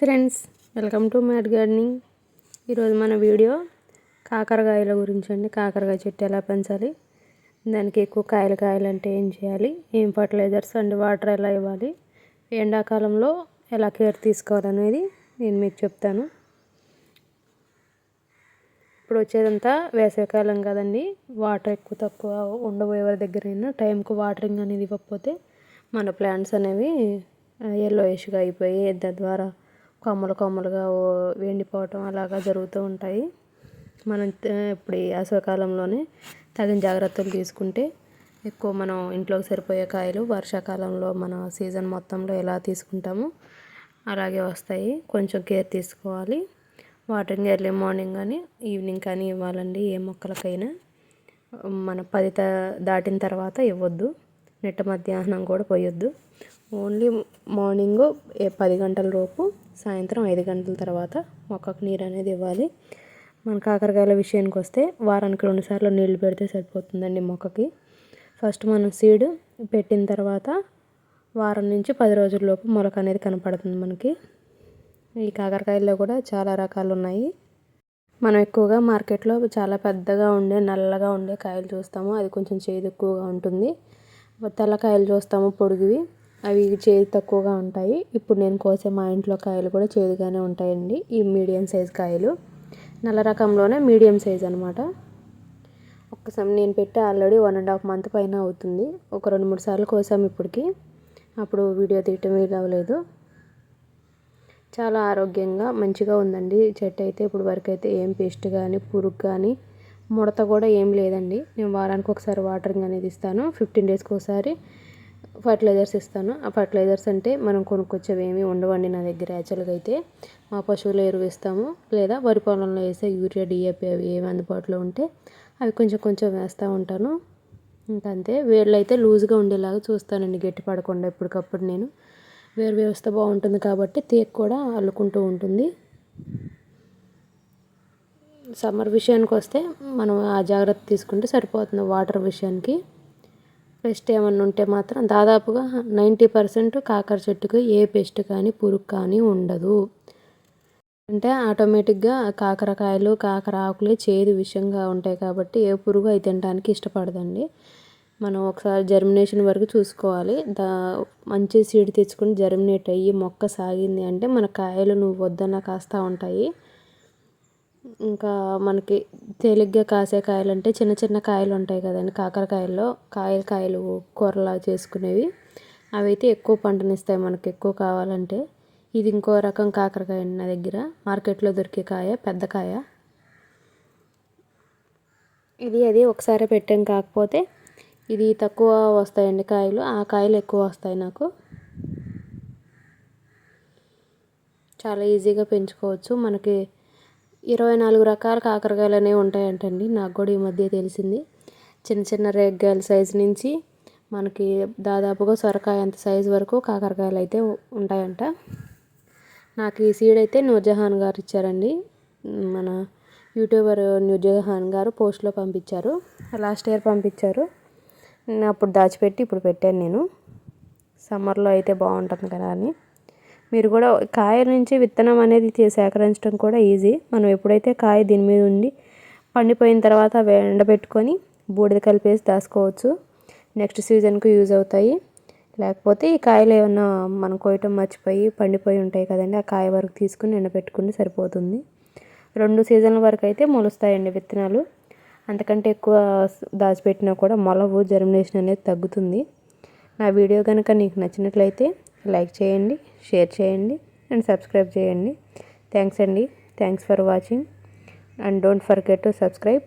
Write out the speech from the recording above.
Friends welcome to mat gardening. ఈరోజు మన video కాకరకాయల గురించి అండి. కాకరకాయ చెట్టు ఎలా పెంచాలి దానికి ఎక్కువ కాయలు కాయాలంటే ఏం చేయాలి ఏం ఫర్టిలైజర్స్ అండ్ వాటర్ ఎలా ఇవ్వాలి ఎండాకాలంలో ఎలా కేర్ తీసుకోవాలనేది నేను మీకు చెప్తాను. ఇప్పుడు వచ్చేదంతా వేసవికాలం కదండి. వాటర్ ఎక్కువ తక్కువ ఉండబోయే దగ్గర టైంకు వాటరింగ్ అనేది ఇవ్వకపోతే మన ప్లాంట్స్ అనేవి ఎల్లోయిష్గా అయిపోయి తద్వారా కొమ్మలు కొమ్మలుగా ఎండిపోవటం అలాగా జరుగుతూ ఉంటాయి. మనం ఇప్పుడు ఈ వేసవికాలంలోనే తగిన జాగ్రత్తలు తీసుకుంటే ఎక్కువ మనం ఇంట్లోకి సరిపోయే కాయలు వర్షాకాలంలో మన సీజన్ మొత్తంలో ఎలా తీసుకుంటామో అలాగే వస్తాయి. కొంచెం కేర్ తీసుకోవాలి. వాటరింగ్ ఎర్లీ మార్నింగ్ కానీ ఈవినింగ్ కానీ ఇవ్వాలండి. ఏ మొక్కలకైనా. మన పది దాటిన తర్వాత ఇవ్వద్దు. నెట్ట మధ్యాహ్నం కూడా పోయొద్దు. ఓన్లీ మార్నింగ్ పది గంటల లోపు సాయంత్రం ఐదు గంటల తర్వాత మొక్కకు నీరు అనేది ఇవ్వాలి. మన కాకరకాయల విషయానికి వస్తే వారానికి రెండుసార్లు నీళ్ళు పెడితే సరిపోతుందండి మొక్కకి. ఫస్ట్ మనం సీడ్ పెట్టిన తర్వాత వారం నుంచి పది రోజుల లోపు మొలక అనేది కనపడుతుంది మనకి. ఈ కాకరకాయల్లో కూడా చాలా రకాలు ఉన్నాయి. మనం ఎక్కువగా మార్కెట్లో చాలా పెద్దగా ఉండే నల్లగా ఉండే కాయలు చూస్తాము. అది కొంచెం చేదు ఎక్కువగా ఉంటుంది. తెల్లకాయలు చూస్తాము పొడుగువి. అవి చేదు తక్కువగా ఉంటాయి. ఇప్పుడు నేను కోసే మా ఇంట్లో కాయలు కూడా చేదుగానే ఉంటాయండి. ఈ మీడియం సైజ్ కాయలు. నల్ల రకంలోనే మీడియం సైజ్ అనమాట ఒక్కసారి నేను పెట్టి already one and half month పైన అవుతుంది. ఒక రెండు మూడు సార్లు కోసాము ఇప్పటికి. అప్పుడు వీడియో తీయటం అవ్వలేదు. చాలా ఆరోగ్యంగా మంచిగా ఉందండి. చెట్టు అయితే ఇప్పుడు వరకు అయితే ఏం పేస్ట్ కానీ పురుగు కానీ ముడత కూడా ఏం లేదండి. నేను వారానికి ఒకసారి వాటరింగ్ అనేది ఇస్తాను. ఫిఫ్టీన్ డేస్కి ఒకసారి ఫర్టిలైజర్స్ ఇస్తాను. ఆ ఫర్టిలైజర్స్ అంటే మనం కొనుక్కొచ్చేవి ఏమీ ఉండవండి నా దగ్గర యాక్చువల్గా అయితే. మా పశువుల ఎరువు ఇస్తాము. లేదా వరి పొలంలో వేసే యూరియా డిఏపి అవి ఏమి అందుబాటులో ఉంటే అవి కొంచెం కొంచెం వేస్తూ ఉంటాను. ఇంకంతే వేళ్ళు అయితే లూజ్గా ఉండేలాగా చూస్తానండి గట్టి పడకుండా ఎప్పటికప్పుడు నేను. వేరు వ్యవస్థ బాగుంటుంది కాబట్టి తీగ కూడా అల్లుకుంటూ ఉంటుంది. సమ్మర్ విషయానికి వస్తే మనం ఆ జాగ్రత్త తీసుకుంటే సరిపోతుంది వాటర్ విషయానికి. పెస్ట్ ఏమన్నా ఉంటే మాత్రం దాదాపుగా నైంటీ పర్సెంట్ కాకర చెట్టుకు ఏ పెస్ట్ కానీ పురుగు కానీ ఉండదు. అంటే ఆటోమేటిక్గా కాకరకాయలు కాకర ఆకులే చేదు విషయంగా ఉంటాయి కాబట్టి ఏ పురుగు అయి తినడానికి ఇష్టపడదండి. మనం ఒకసారి జర్మినేషన్ వరకు చూసుకోవాలి. దా మంచి సీడ్ తెచ్చుకుని జర్మినేట్ అయ్యి మొక్క సాగింది అంటే మన కాయలు నువ్వు వద్దన్న కాస్తూ ఉంటాయి. ఇంకా మనకి తేలిగ్గా కాసే కాయలు అంటే చిన్న చిన్న కాయలు ఉంటాయి కదండి. కాకరకాయల్లో కాయలు కాయలు కూరలా చేసుకునేవి. అవి అయితే ఎక్కువ పంటనిస్తాయి మనకి. ఎక్కువ కావాలంటే ఇది ఇంకో రకం కాకరకాయ నా దగ్గర. మార్కెట్లో దొరికే కాయ పెద్ద కాయ. ఇది అది ఒకసారి పెట్టాం కాకపోతే ఇది తక్కువ వస్తాయండి కాయలు. ఆ కాయలు ఎక్కువ వస్తాయి నాకు. చాలా ఈజీగా పెంచుకోవచ్చు. మనకి ఇరవై నాలుగు రకాల కాకరకాయలు అనేవి ఉంటాయంటండి. నాకు కూడా ఈ మధ్య తెలిసింది. చిన్న చిన్న రేగ్గాయల సైజు నుంచి మనకి దాదాపుగా సొరకాయ అంత సైజు వరకు కాకరకాయలు అయితే ఉంటాయంట. నాకు ఈ సీడ్ అయితే నూర్జహాన్ గారు ఇచ్చారండి. మన యూట్యూబర్ నూర్జహాన్ గారు పోస్ట్లో పంపించారు. లాస్ట్ ఇయర్ పంపించారు. అప్పుడు దాచిపెట్టి ఇప్పుడు పెట్టాను నేను. సమ్మర్లో అయితే బాగుంటుంది కదా అని. మీరు కూడా కాయ నుంచి విత్తనం అనేది సేకరించడం కూడా ఈజీ. మనం ఎప్పుడైతే కాయ దీని మీద ఉండి పండిపోయిన తర్వాత ఎండబెట్టుకొని బూడిద కలిపేసి దాచుకోవచ్చు. నెక్స్ట్ సీజన్కు యూజ్ అవుతాయి. లేకపోతే ఈ కాయలు ఏమన్నా మనం కోయటం మర్చిపోయి పండిపోయి ఉంటాయి కదండి ఆ కాయ వరకు తీసుకుని ఎండబెట్టుకుని సరిపోతుంది. రెండు సీజన్ల వరకు అయితే మొలుస్తాయండి విత్తనాలు. అంతకంటే ఎక్కువ దాచిపెట్టినా కూడా మొలవు జర్మినేషన్ అనేది తగ్గుతుంది. నా వీడియో కనుక నీకు నచ్చినట్లయితే లైక్ చేయండి షేర్ చేయండి అండ్ సబ్స్క్రైబ్ చేయండి. థ్యాంక్స్ అండి. Thanks for watching. And don't forget to subscribe.